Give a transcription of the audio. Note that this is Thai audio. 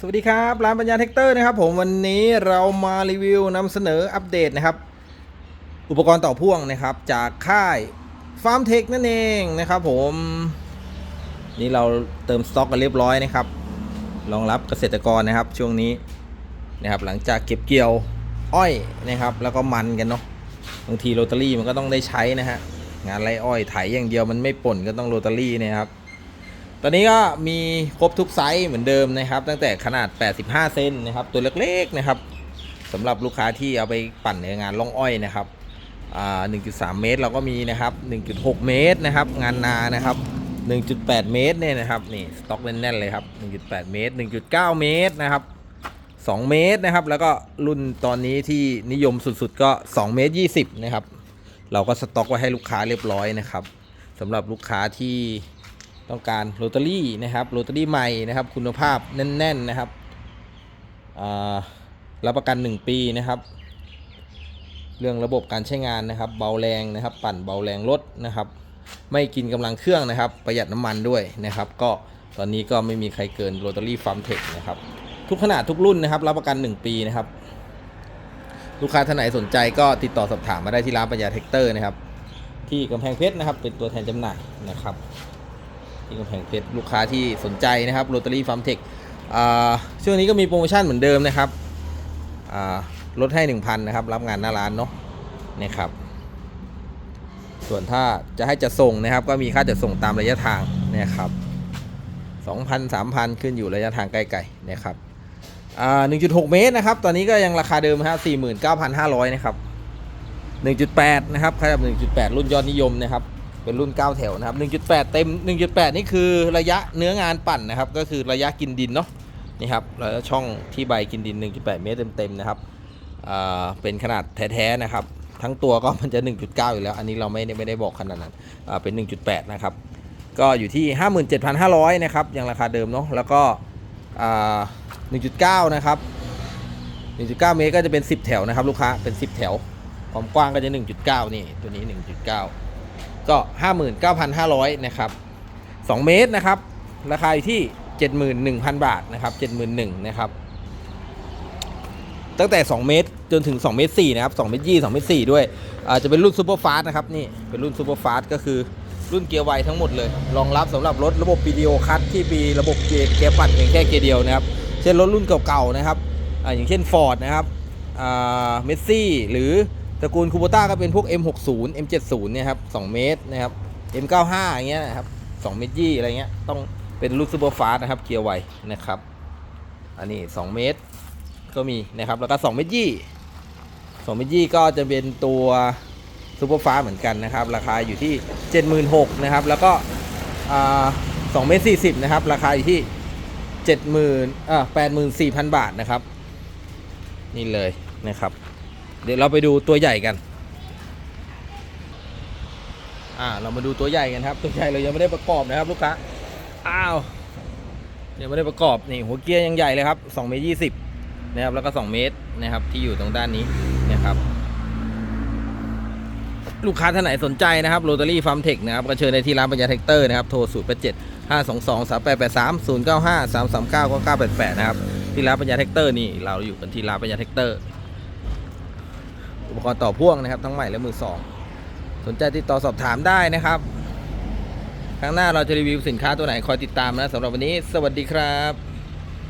สวัสดีครับร้านปัญญาแท็กเตอร์นะครับผมวันนี้เรามารีวิวนำเสนออัปเดตนะครับ อุปกรณ์ต่อพ่วงนะครับ จากค่ายฟาร์มเทคนั่นเองนะครับผม นี่เราเติมสต็อกกันเรียบร้อยนะครับรองรับเกษตรกรนะครับช่วงนี้นะครับ หลังจากเก็บเกี่ยวอ้อยนะครับ แล้วก็มันกันเนาะบางทีโรตารี่มันก็ต้องได้ใช้นะฮะงานไรอ้อยไถอย่างเดียวมันไม่ป่นก็ต้องโรตารี่นะครับ ตอนนี้ก็มีครบทุกไซส์เหมือนเดิมนะครับ ตั้งแต่ขนาด 85 เซนนะครับ ตัวเล็กๆนะครับสำหรับลูกค้าที่เอาไปปั่นในงานล่องอ้อยนะครับ1.3 เมตรเราก็มีนะครับ 1.6 เมตรนะครับ งานนานะครับ 1.8 เมตรเนี่ยนะครับนี่สต็อกแน่นๆเลยครับ 1.8 เมตร 1.9 เมตรนะครับ 2 เมตรนะครับ แล้วก็รุ่นตอนนี้ที่นิยมสุดๆ ก็ 2 เมตร 20 นะครับ เราก็สต็อกไว้ให้ลูกค้าเรียบร้อยนะครับสำหรับลูกค้าที่ ต้องการโรตารี่นะครับโรตารี่ใหม่นะครับ คุณภาพแน่น ๆนะครับรับประกัน 1 ปีนะครับ เรื่องระบบการใช้งานนะครับ เบาแรงนะครับ ปั่นเบาแรงรถนะครับ ไม่กินกำลังเครื่องนะครับ ประหยัดน้ำมันด้วยนะครับ ก็ตอนนี้ก็ไม่มีใครเกินโรตารี่ฟาร์มเทคนะครับ ทุกขนาดทุกรุ่นนะครับ รับประกัน 1 ปีนะครับ ลูกค้าท่านไหนสนใจก็ติดต่อสอบถามมาได้ที่ร้านปัญญาเทคเตอร์นะครับ ที่กำแพงเพชรนะครับ เป็นตัวแทนจำหน่ายนะครับ ที่กำแพงเพชรลูกค้าที่สนใจนะครับโรตารี่ฟาร์มเทคช่วงนี้ก็มีโปรโมชั่นเหมือนเดิมนะครับลดให้ 1,000นะครับ รับงานหน้าร้านเนาะนะครับ ส่วนถ้าจะให้จะส่งนะครับ ก็มีค่าจัดส่งตามระยะทางนะครับ2,000 3,000 ขึ้นอยู่ระยะทางใกล้ๆนะครับอ่า1.6 เมตรนะครับ ตอนนี้ก็ยังราคาเดิมครับ49,500 นะครับ 1.8 นะครับขนาด1.8 รุ่นยอดนิยมนะครับ เป็นรุ่น 9 แถวนะครับ 1.8 เต็ม 1.8 นี่คือระยะเนื้องานปั่นนะครับ ก็คือระยะกินดินเนาะนี่ครับแล้วช่องที่ใบกินดิน 1.8 เมตรเต็มๆนะครับเป็นขนาดแท้ๆนะครับ ทั้งตัวก็มันจะ 1.9 อยู่แล้ว อันนี้เราไม่ได้ไม่ได้บอกขนาดนั้นเป็น 1.8 นะครับ ก็อยู่ที่ 57,500 นะครับยังราคาเดิมเนาะแล้วก็ 1.9 นะครับ 1.9 เมตรก็จะเป็น 10 แถวนะครับ ลูกค้าเป็น 10 แถวความกว้างก็จะ 1.9 นี่ตัวนี้ 1.9 ก็ 59,500นะครับ2 เมตรนะครับ ราคาอยู่ที่ 71,000 บาทนะครับ71,000นะครับตั้งแต่ 2 เมตรจนถึง 2 เมตร4นะครับ2เมตรยี่2เมตร4ด้วยอาจจะเป็นรุ่นซูเปอร์ฟาสต์นะครับนี่เป็นรุ่นซูเปอร์ฟาสต์ก็คือรุ่นเกียร์ไวทั้งหมดเลย รองรับสำหรับรถระบบ PDO คัตที่มีระบบเกียร์เกียร์ปัดเพียงแค่เกียร์เดียวนะครับ เช่นรถรุ่นเก่าๆนะครับออย่างเช่น Ford นะครับเมสซี่หรือ ตระกูลคูโบต้าก็เป็นพวก M60 M70 เนี่ยครับ2เมตรนะครับ M95 อย่างเงี้ยนะครับ2เมตรยี่อะไรเงี้ยต้องเป็นรุ่นซูเปอร์ฟาสนะครับเกียร์ไวนะครับ อันนี้ 2 เมตรก็มีนะครับ แล้วก็2เมตรยี่2เมตรยี่ก็จะเป็นตัวซูเปอร์ฟาสเหมือนกันนะครับ ราคาอยู่ที่ 76,000นะครับ แล้วก็อ่า2เมตร40นะครับ ราคาอยู่ที่ 70,000อ่า84,000 บาทนะครับ นี่เลยนะครับ เดี๋ยวเราไปดูตัวใหญ่กัน อ่า เรามาดูตัวใหญ่กันครับ ตัวใหญ่เรายังไม่ได้ประกอบนะครับลูกค้า อ้าวยังไม่ได้ประกอบ นี่หัวเกียร์ยังใหญ่เลยครับ2เมตร20นะครับ แล้วก็ 2 เมตรนะครับ ที่อยู่ตรงด้านนี้นะครับ ลูกค้าท่านไหนสนใจนะครับโรตารี่ฟาร์มเทคนะครับ ก็เชิญในที่ร้านปัญญาแท็กเตอร์นะครับ โทร 0 8 7 5 2 2 3 8 8 3 0 9 5 3 3 9 9 8 8 นะครับ ที่ร้านปัญญาแท็กเตอร์นี่ เราอยู่กันที่ร้านปัญญาแท็กเตอร์ อุปกรณ์ต่อพ่วงนะครับ ทั้งใหม่และมือสองสนใจติดต่อสอบถามได้นะครับครั้งหน้าเราจะรีวิวสินค้าตัวไหนคอยติดตามนะสำหรับวันนี้ สวัสดีครับ